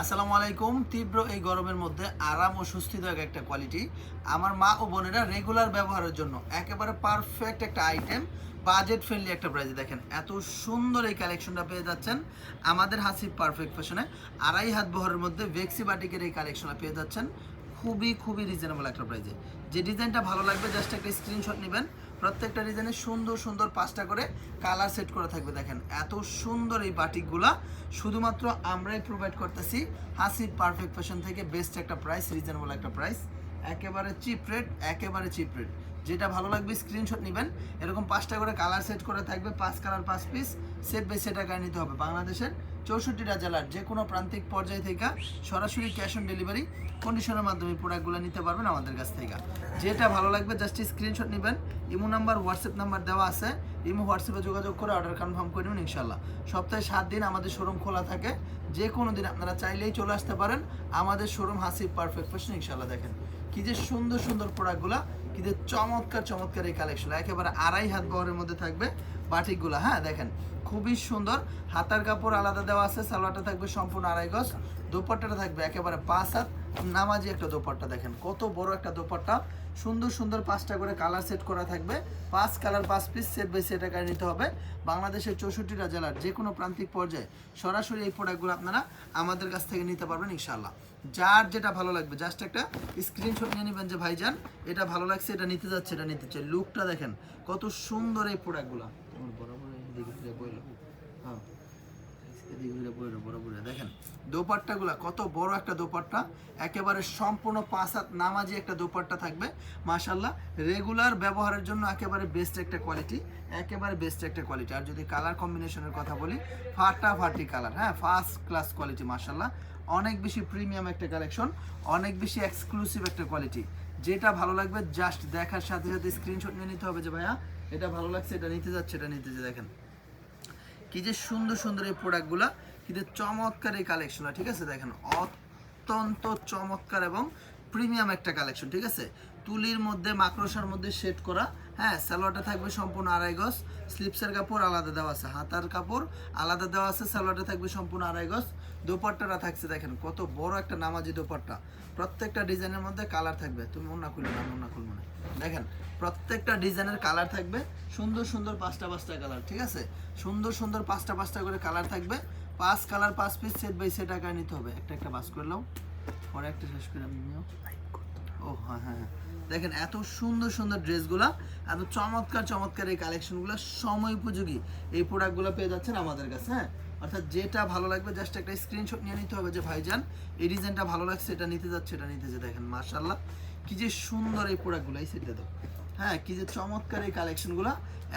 আসসালামু আলাইকুম। তীব্র এই গরমের মধ্যে আরাম ও সুস্থিদায়ক একটা কোয়ালিটি আমার মা ও বোনেরা রেগুলার ব্যবহারের জন্য একেবারে পারফেক্ট একটা আইটেম বাজেট ফ্রেন্ডলি একটা প্রাইজে দেখেন। এত সুন্দর এই কালেকশনটা পেয়ে যাচ্ছেন। আমাদের হাসি পারফেক্ট ফ্যাশনে আড়াই হাত বহরের মধ্যে ভেক্সি বাটিকের এই কালেকশনটা পেয়ে যাচ্ছেন। খুবই খুবই রিজনেবল একটা প্রাইজে যে ডিজাইনটা ভালো লাগবে জাস্ট একটা স্ক্রিনশট নেবেন। প্রত্যেকটা ডিজাইনে সুন্দর সুন্দর পাঁচটা করে কালার সেট করে থাকবে, দেখেন। এত সুন্দর এই বাটিকগুলা। শুধুমাত্র আমরাই প্রোভাইড করতেছি হাসি পারফেক্ট ফ্যাশন থেকে বেস্ট একটা প্রাইস রিজনেবল একটা প্রাইস একেবারে চিপ রেট একেবারে চিপ রেট যেটা ভালো লাগবে স্ক্রিনশট নেবেন। এরকম পাঁচটা করে কালার সেট করে থাকবে, পাঁচ কালার পাঁচ পিস সেট বাই সেট আকারে নিতে হবে। বাংলাদেশের চৌষট্টিটা জেলার যে কোনো প্রান্তিক পর্যায় থেকে সরাসরি ক্যাশ অন ডেলিভারি কন্ডিশনের মাধ্যমে প্রোডাক্টগুলো নিতে পারবেন আমাদের কাছ থেকে। যেটা ভালো লাগবে, জাস্ট স্ক্রিনশট নেবেন। ইমো নাম্বার হোয়াটসঅ্যাপ নাম্বার দেওয়া আছে। ইমো হোয়াটসঅ্যাপে যোগাযোগ করে অর্ডার কনফার্ম করে নেবেন ইনশাল্লাহ সপ্তাহে সাত দিন আমাদের শোরুম খোলা থাকে। যে কোনো দিন আপনারা চাইলেই চলে আসতে পারেন। আমাদের শোরুম হাসিব পারফেক্ট ফ্যাশন ইনশাল্লাহ দেখেন। কি যে সুন্দর সুন্দর প্রোডাক্টগুলো কি যে চমৎকার চমৎকার এই কালেকশন একেবারে আড়াই হাত বহরের মধ্যে থাকবে বাটিকগুলো হ্যাঁ দেখেন, খুবই সুন্দর। হাতার কাপড় আলাদা দেওয়া আছে, সালোয়ারটা থাকবে সম্পূর্ণ আড়াই গজ। দোপাট্টাটা থাকবে একেবারে পাঁচ হাত। নামাজি একটা দোপাট্টা, দেখেন, কত বড় একটা দোপাট্টা। সুন্দর সুন্দর পাঁচটা করে কালার সেট করা থাকবে। পাঁচ কালার পাঁচ পিস সেট বাই সেট আকারে নিতে হবে। বাংলাদেশের চৌষট্টিটা জেলার যে কোনো প্রান্তিক পর্যায়ে সরাসরি এই প্রোডাক্টগুলো আপনারা আমাদের কাছ থেকে নিতে পারবেন ইনশাল্লাহ যার যেটা ভালো লাগবে জাস্ট একটা স্ক্রিনশট নিয়ে নেবেন যে, ভাইজান, এটা ভালো লাগছে, এটা নিতে যাচ্ছে, এটা নিতে চাই। লুকটা দেখেন, কত সুন্দর এই প্রোডাক্টগুলো বরাবর হ্যাঁ এদিকে ঘুরে দোপাট্টাগুলা, কত বড় একটা দোপাট্টা। একেবারে সম্পূর্ণ পাঁচ হাত নামাজি একটা দোপাট্টা থাকবে। মাশাল্লাহ রেগুলার ব্যবহারের জন্য একেবারে বেস্ট একটা কোয়ালিটি একেবারে বেস্ট একটা কোয়ালিটি আর যদি কালার কম্বিনেশনের কথা বলি, ফাটাফাটি কালার হ্যাঁ ফার্স্ট ক্লাস কোয়ালিটি মাশাল্লাহ অনেক বেশি প্রিমিয়াম একটা কালেকশন অনেক বেশি এক্সক্লুসিভ একটা কোয়ালিটি যেটা ভালো লাগবে জাস্ট দেখার সাথে সাথে স্ক্রিনশট নিয়ে নিতে হবে যে, ভাইয়া, এটা ভালো লাগছে, এটা নিতে যাচ্ছে, এটা নিতে যে দেখেন কি যে সুন্দর সুন্দর এই প্রোডাক্টগুলা কিন্তু চমৎকার এই কালেকশনটা ঠিক আছে? দেখেন, অত্যন্ত চমৎকার এবং প্রিমিয়াম একটা কালেকশন ঠিক আছে? তুলির মধ্যে, মাকড়সার মধ্যে সেট করা হ্যাঁ? সালোয়ারটা থাকবে সম্পূর্ণ আড়াই গজ স্লিপসের কাপড় আলাদা দেওয়া আছে, হাতার কাপড় আলাদা দেওয়া আছে, সালোয়ারটা থাকবে সম্পূর্ণ আড়াই গজ। দোপাট্টাটা থাকছে দেখেন, কত বড় একটা নামাজি দোপাট্টা। প্রত্যেকটা ডিজাইনের মধ্যে কালার থাকবে। তুমি মন না খুলবে না মন না খুলবে না। দেখেন, প্রত্যেকটা ডিজাইনের কালার থাকবে, সুন্দর সুন্দর পাঁচটা পাঁচটা কালার, ঠিক আছে? সুন্দর সুন্দর পাঁচটা পাঁচটা করে কালার থাকবে। পাঁচ কালার, পাঁচ পিস সেট বাই সেট আকারে নিতে হবে। একটা একটা বাস করে নাও। পরে একটা শেষ করে আমি ও হ্যাঁ হ্যাঁ হ্যাঁ। দেখেন, এত সুন্দর সুন্দর ড্রেসগুলা, এত চমৎকার চমৎকার এই কালেকশনগুলো সময় উপযোগী। এই প্রোডাক্টগুলো পেয়ে যাচ্ছেন আমাদের কাছে হ্যাঁ? অর্থাৎ যেটা ভালো লাগবে জাস্ট একটা স্ক্রিনশট নিয়ে নিতে হবে যে, ভাইজান, এই ডিজাইনটা ভালো লাগছে, এটা নিতে যাচ্ছে, এটা নিতে যে দেখেন মার্শাল্লাহ কি যে সুন্দর এই প্রোডাক্টগুলো এই সেটটা দাও হ্যাঁ কি যে চমৎকার এই কালেকশনগুলো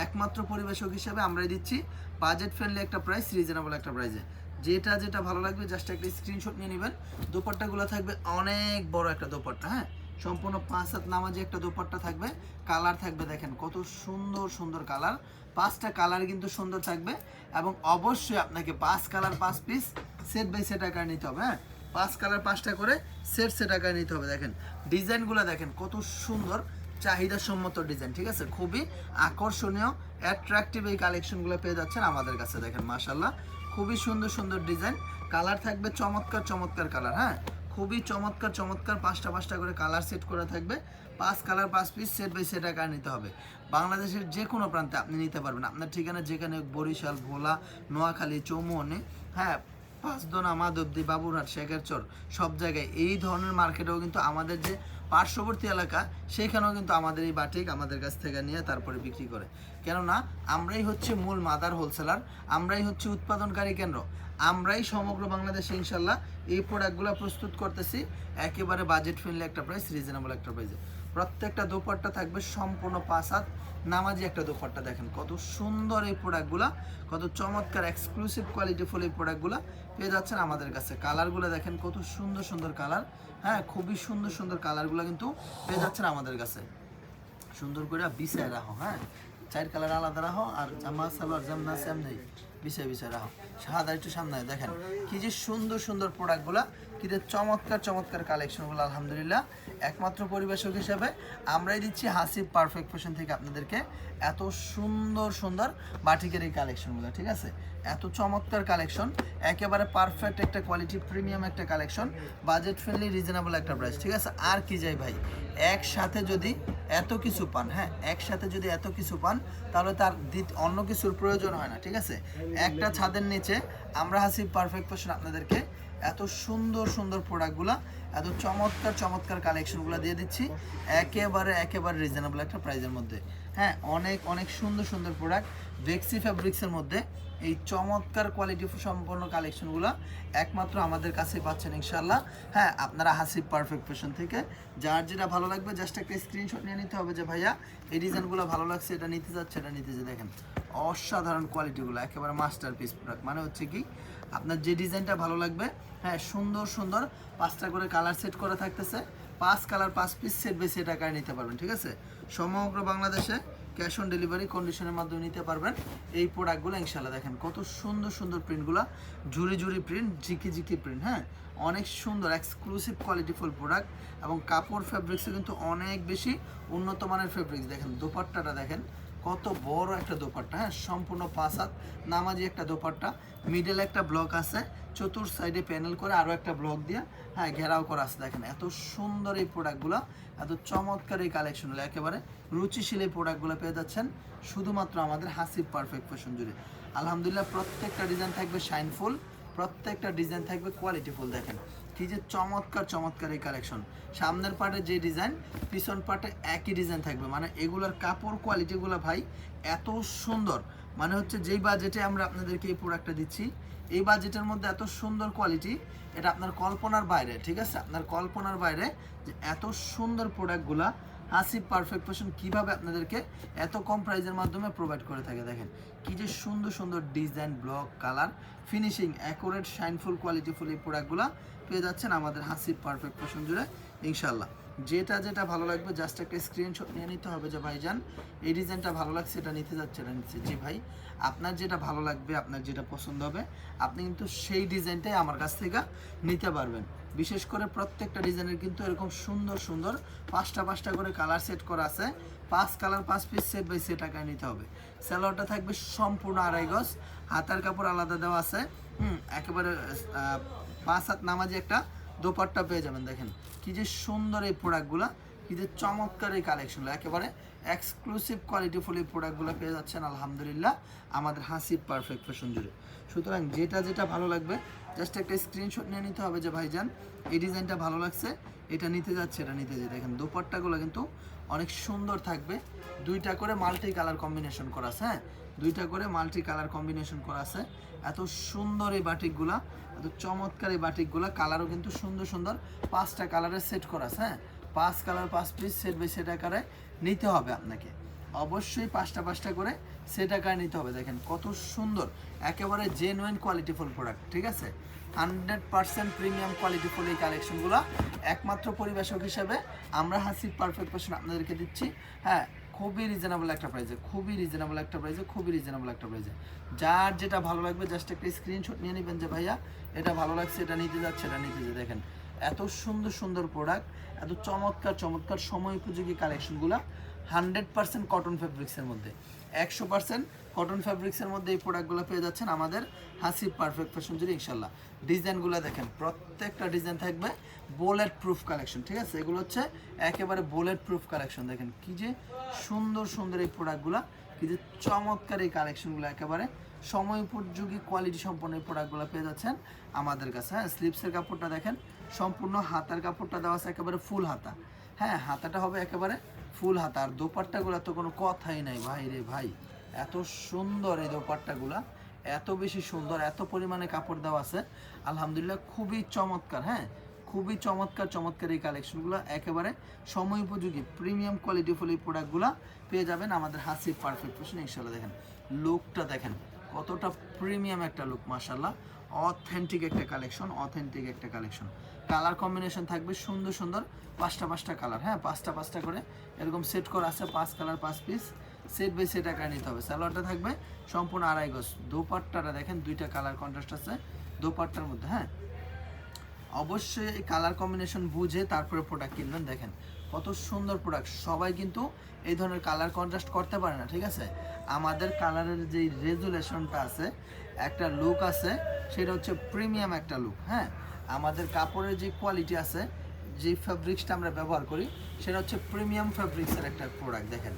একমাত্র পরিবেশক হিসাবে আমরাই দিচ্ছি বাজেট ফ্রেন্ডলি একটা প্রাইস রিজনেবল একটা প্রাইসে যেটা যেটা ভালো লাগবে জাস্ট একটা স্ক্রিনশট নিয়ে নেবেন। দোপাট্টাগুলো থাকবে অনেক বড় একটা দোপাট্টা হ্যাঁ? সম্পূর্ণ পাঁচ হাত নামাজি একটা দোপাট্টা থাকবে, কালার থাকবে দেখেন, কত সুন্দর সুন্দর কালার। পাঁচটা কালার কিন্তু সুন্দর থাকবে এবং অবশ্যই আপনাকে পাঁচ কালার, পাঁচ পিস সেট বাই সেট আকারে নিতে হবে হ্যাঁ? পাঁচ কালার, পাঁচটা করে সেট সেট আকারে নিতে হবে, দেখেন। ডিজাইনগুলো দেখেন, কত সুন্দর চাহিদা সম্মত ডিজাইন, ঠিক আছে? খুবই আকর্ষণীয় অ্যাট্রাকটিভ এই কালেকশনগুলো পেয়ে যাচ্ছেন আমাদের কাছে, দেখেন মাশাল্লাহ খুবই সুন্দর সুন্দর ডিজাইন, কালার থাকবে চমৎকার চমৎকার কালার হ্যাঁ? খুবই চমৎকার চমৎকার পাঁচটা পাঁচটা করে কালার সেট করা থাকবে। পাঁচ কালার পাঁচ পিস সেট বাই সেট আকার নিতে হবে। বাংলাদেশের যে কোনো প্রান্তে আপনি নিতে পারবেন। আপনার ঠিকানা যেখানে বরিশাল, ভোলা, নোয়াখালী, চৌমুহনে হ্যাঁ পাঁচদোনা, মাধবদী, বাবুরহাট, শেখেরচর, সব জায়গায়। এই ধরনের মার্কেটেও কিন্তু আমাদের যে পার্শ্ববর্তী এলাকা, সেইখানেও কিন্তু আমাদের এই বাটিক আমাদের কাছ থেকে নিয়ে তারপরে বিক্রি করে। কেননা, আমরাই হচ্ছে মূল মাদার হোলসেলার, আমরাই হচ্ছে উৎপাদনকারী কেন্দ্র। আমরাই সমগ্র বাংলাদেশে ইনশাল্লাহ এই প্রোডাক্টগুলো প্রস্তুত করতেছি। একেবারে বাজেট ফ্রেন্ডলি একটা প্রাইস রিজনেবল একটা প্রাইসে প্রত্যেকটা দোপাট্টা থাকবে সম্পূর্ণ পাঁচ হাত। নামাজি একটা দোপাট্টা দেখেন, কত সুন্দর এই প্রোডাক্টগুলো, কত চমৎকার এক্সক্লুসিভ কোয়ালিটি ফুল এই প্রোডাক্টগুলো পেয়ে যাচ্ছেন আমাদের কাছে। কালারগুলো দেখেন, কত সুন্দর সুন্দর কালার হ্যাঁ খুবই সুন্দর সুন্দর কালারগুলো কিন্তু পেয়ে যাচ্ছেন আমাদের কাছে। সুন্দর করে বিছায় রাখো হ্যাঁ চার কালার আলাদা রাখো, আর জামা সালোয়ার জামনা সেম নেই। বিষয় বিষয় রাখো সাদা একটু সামনে দেখেন। কি যে সুন্দর সুন্দর প্রোডাক্টগুলা কি যে চমৎকার চমৎকার কালেকশনগুলো আলহামদুলিল্লাহ। একমাত্র পরিবেশক হিসাবে আমরাই দিচ্ছি হাসিব পারফেক্ট ফ্যাশন থেকে আপনাদেরকে এত সুন্দর সুন্দর বাটিকের এই কালেকশনগুলো ঠিক আছে? এত চমৎকার কালেকশন একেবারে পারফেক্ট একটা কোয়ালিটি প্রিমিয়াম একটা কালেকশন বাজেট ফ্রেন্ডলি রিজনেবল একটা প্রাইস ঠিক আছে? আর কি যাই ভাই, একসাথে যদি এত কিছু পান হ্যাঁ? একসাথে যদি এত কিছু পান, তাহলে তার অন্য কিছুর প্রয়োজন হয় না, ঠিক আছে? একটা ছাদের নিচে আমরা হাসি পারফেক্ট ফ্যাশন আপনাদেরকে এত সুন্দর সুন্দর প্রোডাক্টগুলো এত চমৎকার চমৎকার কালেকশনগুলো দিয়ে দিচ্ছি। একেবারে একেবারে রিজনেবল একটা প্রাইজের মধ্যে। হ্যাঁ অনেক অনেক সুন্দর সুন্দর প্রোডাক্ট ভেক্সি ফ্যাব্রিক্সের মধ্যে। এই চমৎকার কোয়ালিটি সম্পন্ন কালেকশনগুলো একমাত্র আমাদের কাছে পাচ্ছেন ইনশাল্লাহ হ্যাঁ আপনারা হাসিব পারফেক্ট ফ্যাশন থেকে যার যেটা ভালো লাগবে জাস্ট একটা স্ক্রিনশট নিয়ে নিতে হবে যে, ভাইয়া, এই ডিজাইনগুলো ভালো লাগছে, এটা নিতে যাচ্ছে, এটা নিতে যে দেখেন, অসাধারণ কোয়ালিটিগুলো একেবারে মাস্টার পিস প্রোডাক্ট মানে হচ্ছে কি, আপনার যে ডিজাইনটা ভালো লাগবে হ্যাঁ সুন্দর সুন্দর, পাঁচটা করে কালার সেট করা থাকতেছে, পাঁচ কালার পাঁচ পিস সেট বেশি টাকায় নিতে পারবেন, ঠিক আছে? সমগ্র বাংলাদেশে ক্যাশ অন ডেলিভারি কন্ডিশনের মাধ্যমে নিতে পারবেন এই প্রোডাক্টগুলো ইনশাল্লাহ দেখেন কত সুন্দর সুন্দর প্রিন্টগুলো ঝুড়ি ঝুড়ি প্রিন্ট, ঝিকি ঝিকি প্রিন্ট হ্যাঁ? অনেক সুন্দর এক্সক্লুসিভ কোয়ালিটিফুল প্রোডাক্ট এবং কাপড় ফ্যাব্রিক্সও কিন্তু অনেক বেশি উন্নত মানের ফেব্রিক্স দেখেন, দোপাট্টাটা দেখেন কত বড় একটা দোপাট্টা হ্যাঁ? সম্পূর্ণ হাত, নামাজি একটা দোপাট্টা। মিডলে একটা ব্লক আছে, চতুর সাইডে প্যানেল করে আরও একটা ব্লক দিয়ে হ্যাঁ ঘেরাও করা আছে। দেখেন, এত সুন্দর এই প্রোডাক্টগুলো এত চমৎকার এই কালেকশনগুলো একেবারে রুচিশীল এই প্রোডাক্টগুলো পেয়ে যাচ্ছেন শুধুমাত্র আমাদের হাসিব পারফেক্ট ফ্যাশন জুড়ে। আলহামদুলিল্লাহ, প্রত্যেকটা ডিজাইন থাকবে শাইনফুল প্রত্যেকটা ডিজাইন থাকবে কোয়ালিটিফুল দেখেন। কি যে চমৎকার চমৎকার এই কালেকশন সামনের পার্টে যে ডিজাইন পিছন পার্টে একই ডিজাইন থাকবে। মানে এগুলোর কাপড় কোয়ালিটিগুলো ভাই এত সুন্দর। মানে হচ্ছে যেই বাজেটে আমরা আপনাদেরকে এই প্রোডাক্টটা দিচ্ছি, এই বাজেটের মধ্যে এত সুন্দর কোয়ালিটি এটা আপনার কল্পনার বাইরে, ঠিক আছে? আপনার কল্পনার বাইরে যে এত সুন্দর প্রোডাক্টগুলা হাসিব পারফেক্ট ফ্যাশন কীভাবে আপনাদেরকে এত কম প্রাইজের মাধ্যমে প্রোভাইড করে থাকে দেখেন। কি যে সুন্দর সুন্দর design block colour finishing accurate shineful qualityful এই প্রোডাক্টগুলো পেয়ে যাচ্ছেন আমাদের হাসিব পারফেক্ট ফ্যাশন জুড়ে ইনশাল্লাহ যেটা যেটা ভালো লাগবে জাস্ট একটা স্ক্রিনশট নিয়ে নিতে হবে যে ভাইজান, এই ডিজাইনটা ভালো লাগছে, এটা নিতে যাচ্ছে এটা নিচ্ছে জি ভাই, আপনার যেটা ভালো লাগবে, আপনার যেটা পছন্দ হবে, আপনি কিন্তু সেই ডিজাইনটাই আমার কাছ থেকে নিতে পারবেন। বিশেষ করে প্রত্যেকটা ডিজাইনের কিন্তু এরকম সুন্দর সুন্দর পাঁচটা পাঁচটা করে কালার সেট করা আছে। পাঁচ কালার পাঁচ পিস সেট বাই সে টাকায় নিতে হবে। স্যালোয়ারটা থাকবে সম্পূর্ণ আড়াই গজ, হাতার কাপড় আলাদা দেওয়া আছে। হুম, একেবারে পাঁচ হাত নামাজি একটা দোপাট্টা পেয়ে যাবেন, দেখেন। কি যে সুন্দর এই প্রোডাক্টগুলো কি যে চমৎকার এই কালেকশনগুলো একেবারে এক্সক্লুসিভ কোয়ালিটিফুল এই প্রোডাক্টগুলো পেয়ে যাচ্ছেন, আলহামদুলিল্লাহ, আমাদের হাসি পারফেক্ট ফ্যাশন জুড়ে। সুতরাং যেটা যেটা ভালো লাগবে জাস্ট একটা স্ক্রিনশট নিয়ে নিতে হবে যে, ভাইজান, এই ডিজাইনটা ভালো লাগছে, এটা নিতে যাচ্ছে, এটা নিতে যাচ্ছে। দেখেন, দোপাট্টাগুলো কিন্তু অনেক সুন্দর থাকবে। দুইটা করে মাল্টি কালার কম্বিনেশন করা আছে হ্যাঁ? দুইটা করে মাল্টি কালার কম্বিনেশন করা আছে। এত সুন্দর এই বাটিকগুলা, এত চমৎকার এই বাটিকগুলা কালারও কিন্তু সুন্দর সুন্দর। পাঁচটা কালারের সেট করা আছে হ্যাঁ? পাঁচ কালার পাঁচ পিস সেট বাই সেট আকারে নিতে হবে আপনাকে। অবশ্যই পাঁচটা পাঁচটা করে সেট আকারে নিতে হবে। দেখেন কত সুন্দর, একেবারে জেনুইন কোয়ালিটিফুল প্রোডাক্ট ঠিক আছে? হান্ড্রেড পার্সেন্ট প্রিমিয়াম কোয়ালিটিফুল এই কালেকশনগুলো একমাত্র পরিবেশক হিসেবে আমরা হাসিব পারফেক্ট পার্সেন্ট আপনাদেরকে দিচ্ছি। হ্যাঁ খুবই রিজনেবল একটা প্রাইসে খুবই রিজনেবল একটা প্রাইসে খুবই রিজনেবল একটা প্রাইজে যার যেটা ভালো লাগবে জাস্ট একটা স্ক্রিনশট নিয়ে নেবেন যে, ভাইয়া, এটা ভালো লাগছে, এটা নিতে যাচ্ছে, এটা নিতে যে দেখেন, এত সুন্দর সুন্দর প্রোডাক্ট এত চমৎকার চমৎকার সময় উপযোগী কালেকশনগুলো, হান্ড্রেড পার্সেন্ট কটন ফেব্রিক্সের মধ্যে। একশো পার্সেন্ট কটন ফ্যাব্রিক্সের মধ্যে এই প্রোডাক্টগুলো পেয়ে যাচ্ছেন আমাদের হাসিব পারফেক্ট ফ্যাশন জুড়ে ইনশাল্লাহ ডিজাইনগুলো দেখেন, প্রত্যেকটা ডিজাইন থাকবে বোলেট প্রুফ কালেকশন ঠিক আছে? এগুলো হচ্ছে একেবারে বোলেট প্রুফ কালেকশন দেখেন কি যে সুন্দর সুন্দর এই প্রোডাক্টগুলো কি যে চমৎকার এই কালেকশনগুলো একেবারে সময় উপযোগী কোয়ালিটি সম্পন্ন এই প্রোডাক্টগুলো পেয়ে যাচ্ছেন আমাদের কাছে। হ্যাঁ স্লিপসের কাপড়টা দেখেন, সম্পূর্ণ হাতার কাপড়টা দেওয়া আছে একেবারে ফুল হাতা। হ্যাঁ হাতাটা হবে একেবারে ফুল হাতা, আর দোপাট্টাগুলো তো কোনো কথাই নাই। ভাই রে ভাই, এত সুন্দর এই দোপাট্টাগুলা, এত বেশি সুন্দর, এত পরিমাণে কাপড় দেওয়া আছে। আলহামদুলিল্লাহ খুবই চমৎকার হ্যাঁ? খুবই চমৎকার চমৎকার এই কালেকশনগুলো একেবারে সময় উপযোগী প্রিমিয়াম কোয়ালিটিফুল এই প্রোডাক্টগুলো পেয়ে যাবেন আমাদের হাসি পারফেক্ট ফ্যাশন ইনশাল্লাহ দেখেন লুকটা দেখেন, কতটা প্রিমিয়াম একটা লুক মাশাল্লাহ অথেন্টিক একটা কালেকশন অথেন্টিক একটা কালেকশন কালার কম্বিনেশন থাকবে সুন্দর সুন্দর পাঁচটা পাঁচটা কালার হ্যাঁ পাঁচটা পাঁচটা করে। এরকম সেট করা আছে, পাঁচ কালার, পাঁচ পিস সেট বাই সেট আকারে নিতে হবে। সালোয়ারটা থাকবে সম্পূর্ণ আড়াই গজ। দোপাট্টাটা দেখেন, দুইটা কালার কন্ট্রাস্ট আছে দোপাট্টার মধ্যে হ্যাঁ। অবশ্যই কালার কম্বিনেশন বুঝে তারপরে প্রোডাক্ট কিনবেন, দেখেন। কত সুন্দর প্রোডাক্ট সবাই কিন্তু এই ধরনের কালার কন্ট্রাস্ট করতে পারে না, ঠিক আছে? আমাদের কালারের যে রেজুলেশনটা আছে, একটা লুক আছে, সেটা হচ্ছে প্রিমিয়াম একটা লুক হ্যাঁ? আমাদের কাপড়ের যে কোয়ালিটি আছে, যে ফ্যাব্রিক্সটা আমরা ব্যবহার করি, সেটা হচ্ছে প্রিমিয়াম ফ্যাব্রিক্সের একটা প্রোডাক্ট দেখেন।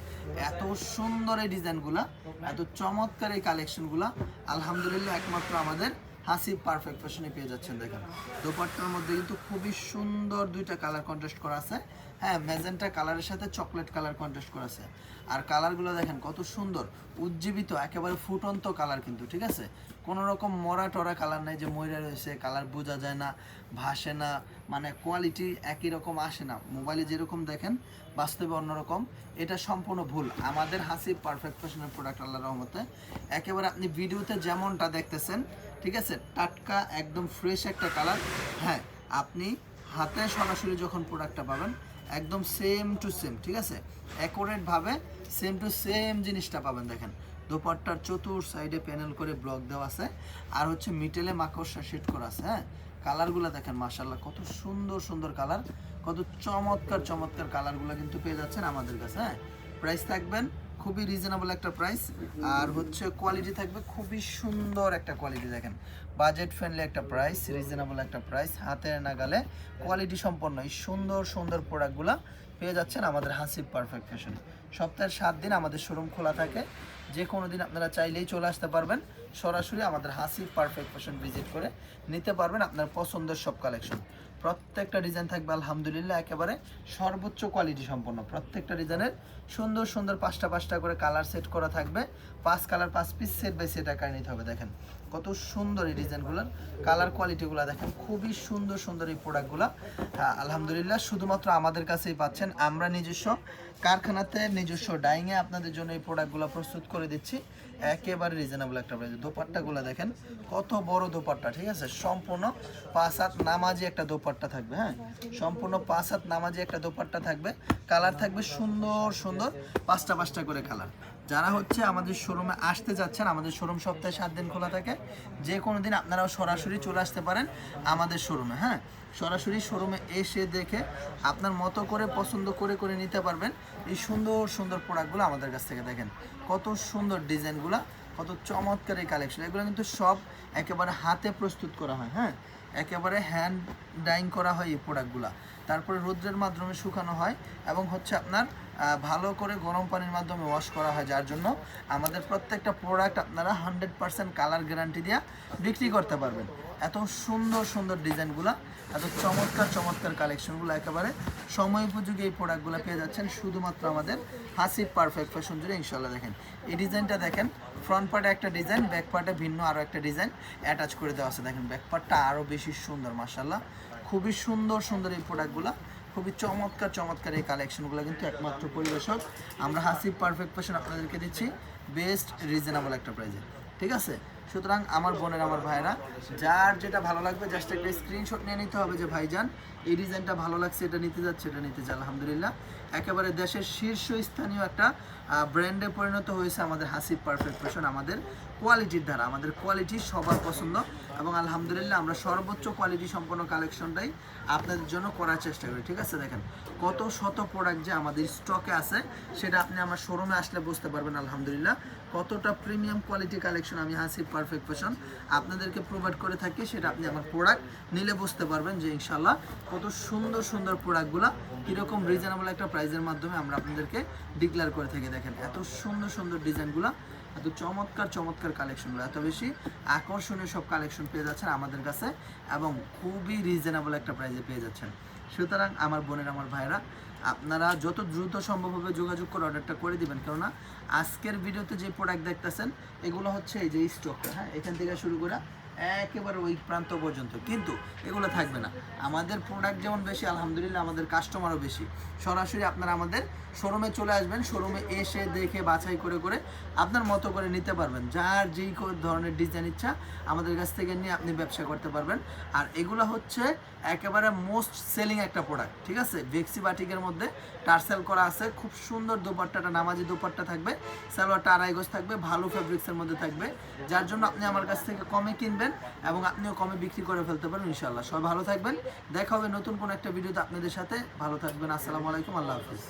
এত সুন্দর এই ডিজাইনগুলা, এত চমৎকার এই কালেকশনগুলা আলহামদুলিল্লাহ একমাত্র আমাদের হাসি পারফেক্ট ফ্যাশনে পেয়ে যাচ্ছেন দেখেন। দোপাট্টার মধ্যে কিন্তু খুবই সুন্দর দুইটা কালার কন্ট্রাস্ট করা আছে। হ্যাঁ ম্যাজেন্টা কালারের সাথে চকলেট কালার কন্ট্রাস্ট করা আছে। আর কালারগুলো দেখেন কত সুন্দর, উজ্জীবিত, একেবারে ফুটন্ত কালার কিন্তু, ঠিক আছে? কোনো রকম মরা টরা কালার নাই যে ময়রা রয়েছে কালার বোঝা যায় না, ভাসে না মানে কোয়ালিটি একই রকম আসে না। মোবাইলে যেরকম দেখেন, বাস্তবে অন্যরকম। এটা সম্পূর্ণ ভুল। আমাদের হাসি পারফেক্ট ফ্যাশনের প্রোডাক্ট আল্লাহ রহমতে। একেবারে আপনি ভিডিওতে যেমনটা দেখতেছেন, ঠিক আছে, টাটকা, একদম ফ্রেশ একটা কালার হ্যাঁ আপনি হাতে সরাসরি যখন প্রোডাক্টটা পাবেন, একদম সেম টু সেম ঠিক আছে? অ্যাকোরেটভাবে সেম টু সেম জিনিসটা পাবেন, দেখেন। দোপাট্টার চতুর সাইডে প্যানেল করে ব্লক দেওয়া আছে। আর হচ্ছে মিটেলে মাকড়সা সেট করা আছে হ্যাঁ? কালারগুলো দেখেন মাশাল্লাহ কত সুন্দর সুন্দর কালার। কত চমৎকার চমৎকার কালারগুলো কিন্তু পেয়ে যাচ্ছেন আমাদের কাছে হ্যাঁ? প্রাইস থাকবেন, খুবই রিজনেবল একটা প্রাইস আর হচ্ছে কোয়ালিটি থাকবে, খুবই সুন্দর একটা কোয়ালিটি দেখেন। বাজেট ফ্রেন্ডলি একটা প্রাইস রিজনেবল একটা প্রাইস হাতের নাগালে কোয়ালিটি সম্পন্ন। এই সুন্দর সুন্দর প্রোডাক্টগুলো পেয়ে যাচ্ছেন আমাদের হাসিব পারফেক্ট ফ্যাশনে সপ্তাহের সাত দিন আমাদের শোরুম খোলা থাকে। যে কোনো দিন আপনারা চাইলেই চলে আসতে পারবেন। সরাসরি আমাদের হাসি পারফেক্ট ফ্যাশন ভিজিট করে নিতে পারবেন আপনার পছন্দের সব কালেকশন প্রত্যেকটা ডিজাইন থাকবে, আলহামদুলিল্লাহ, একেবারে সর্বোচ্চ কোয়ালিটি সম্পন্ন। প্রত্যেকটা ডিজাইনের সুন্দর সুন্দর পাঁচটা পাঁচটা করে কালার সেট করা থাকবে। পাঁচ কালার পাঁচ পিস সেট বাই সেট আকারে নিতে হবে, দেখেন। কত সুন্দর এই ডিজাইনগুলোর কালার কোয়ালিটিগুলো দেখেন। খুবই সুন্দর সুন্দর এই প্রোডাক্টগুলো আলহামদুলিল্লাহ, শুধুমাত্র আমাদের কাছেই পাচ্ছেন। আমরা নিজস্ব কারখানাতে, নিজস্ব ডাইংয়ে আপনাদের জন্য এই প্রোডাক্টগুলো প্রস্তুত করে দিচ্ছি। একেবারে রিজনেবল একটা প্রাইস দোপাট্টাগুলো দেখেন, কত বড় দোপাট্টা, ঠিক আছে? সম্পূর্ণ পাঁচ হাত নামাজি একটা দোপাট্টা থাকবে হ্যাঁ? সম্পূর্ণ পাঁচ হাত নামাজি একটা দোপাট্টা থাকবে। কালার থাকবে সুন্দর সুন্দর, পাঁচটা পাঁচটা করে কালার যারা হচ্ছে আমাদের শোরুমে আসতে যাচ্ছেন, আমাদের শোরুম সপ্তাহে সাত দিন খোলা থাকে, যে কোনো দিন আপনারাও সরাসরি চলে আসতে পারেন আমাদের শোরুমে হ্যাঁ? সরাসরি শোরুমে এসে দেখে আপনার মতো করে পছন্দ করে করে নিতে পারবেন এই সুন্দর সুন্দর প্রোডাক্টগুলো আমাদের কাছ থেকে দেখেন। কত সুন্দর ডিজাইনগুলো কত চমৎকার এই কালেকশন এগুলো কিন্তু সব একেবারে হাতে প্রস্তুত করা হয় হ্যাঁ? একেবারে হ্যান্ড ডাইং করা হয় এই প্রোডাক্টগুলো তারপরে রৌদ্রের মাধ্যমে শুকানো হয় এবং হচ্ছে আপনার ভালো করে গরম পানির মাধ্যমে ওয়াশ করা হয়, যার জন্য আমাদের প্রত্যেকটা প্রোডাক্ট আপনারা হান্ড্রেড পার্সেন্ট কালার গ্যারান্টি দিয়ে বিক্রি করতে পারবেন। এত সুন্দর সুন্দর ডিজাইনগুলো এত চমৎকার চমৎকার কালেকশনগুলো একেবারে সময় উপযোগী এই প্রোডাক্টগুলো পেয়ে যাচ্ছেন। শুধুমাত্র আমাদের হাসিব পারফেক্ট ফ্যাশন জুড়ে ইনশাল্লাহ দেখেন। এই ডিজাইনটা দেখেন ফ্রন্ট পার্টে একটা ডিজাইন ব্যাক পার্টে ভিন্ন আরও একটা ডিজাইন অ্যাটাচ করে দেওয়া আছে। দেখেন ব্যাক পার্টটা আরও বেশি সুন্দর মাসাল্লাহ খুবই সুন্দর সুন্দর এই প্রোডাক্টগুলো খুবই চমৎকার চমৎকার এই কালেকশনগুলো কিন্তু একমাত্র পরিবেশক। আমরা হাসি পারফেক্ট পেশন আপনাদেরকে দিচ্ছি বেস্ট রিজনেবল একটা প্রাইজে ঠিক আছে? সুতরাং আমার বোনের, আমার ভাইরা যার যেটা ভালো লাগবে জাস্ট একটা স্ক্রিনশট নিয়ে নিতে হবে যে, ভাইজান, এই ডিজাইনটা ভালো লাগছে, এটা নিতে যাচ্ছে, এটা নিতে চাই আলহামদুলিল্লাহ, একেবারে দেশের শীর্ষস্থানীয় একটা ব্র্যান্ডে পরিণত হয়েছে আমাদের হাসিব পারফেক্ট ফ্যাশন আমাদের কোয়ালিটির দ্বারা, আমাদের কোয়ালিটি সবার পছন্দ। এবং আলহামদুলিল্লাহ, আমরা সর্বোচ্চ কোয়ালিটি সম্পন্ন কালেকশনটাই আপনাদের জন্য করার চেষ্টা করি, ঠিক আছে? দেখেন, কত শত প্রোডাক্ট যে আমাদের স্টকে আছে, সেটা আপনি আমার শোরুমে আসলে বুঝতে পারবেন, আলহামদুলিল্লাহ। কতটা প্রিমিয়াম কোয়ালিটি কালেকশন আমি হাসিব পারফেক্ট ফ্যাশন আপনাদেরকে প্রোভাইড করে থাকি, সেটা আপনি আমার প্রোডাক্ট নিলে বুঝতে পারবেন যে ইনশাল্লাহ কত সুন্দর সুন্দর প্রোডাক্টগুলো কীরকম রিজনেবল একটা প্রাইজের মাধ্যমে আমরা আপনাদেরকে ডিক্লেয়ার করে থাকি। দেখেন, এত সুন্দর সুন্দর ডিজাইনগুলো এত চমৎকার চমৎকার কালেকশনগুলো এত বেশি আকর্ষণীয় সব কালেকশন পেয়ে যাচ্ছেন আমাদের কাছে এবং খুবই রিজনেবল একটা প্রাইজে পেয়ে যাচ্ছেন। সুতরাং আমার বোনের, আমার ভাইরা আপনারা যত দ্রুত সম্ভবভাবে যোগাযোগ করে অর্ডারটা করে দিবেন। কেননা আজকের ভিডিওতে যে প্রোডাক্ট দেখতেছেন, এগুলো হচ্ছে এই যে স্টকটা হ্যাঁ? এখান থেকে শুরু করে একেবারে ওই প্রান্ত পর্যন্ত। কিন্তু এগুলো থাকবে না। আমাদের প্রোডাক্ট যেমন বেশি, আলহামদুলিল্লাহ আমাদের কাস্টমারও বেশি। সরাসরি আপনারা আমাদের শোরুমে চলে আসবেন শোরুমে এসে দেখে, বাছাই করে করে আপনার মতো করে নিতে পারবেন। যার যেই ধরনের ডিজাইন ইচ্ছা আমাদের কাছ থেকে নিয়ে আপনি ব্যবসা করতে পারবেন। আর এগুলো হচ্ছে একেবারে মোস্ট সেলিং একটা প্রোডাক্ট ঠিক আছে? ভেক্সি বাটিকের মধ্যে টার্সেল করা আছে। খুব সুন্দর দোপাট্টাটা, নামাজি দোপাট্টা থাকবে। সালোয়ারটা আড়াই গজ থাকবে, ভালো ফেব্রিক্সের মধ্যে থাকবে। যার জন্য আপনি আমার কাছ থেকে কমে কিনবেন। এবং আপনিও কমে বিক্রি করে ফেলতে পারেন ইনশাল্লাহ সবাই ভালো থাকবেন। দেখা হবে নতুন কোনো একটা ভিডিওতে আপনাদের সাথে। ভালো থাকবেন। আসসালামু আলাইকুম। আল্লাহ হাফিজ।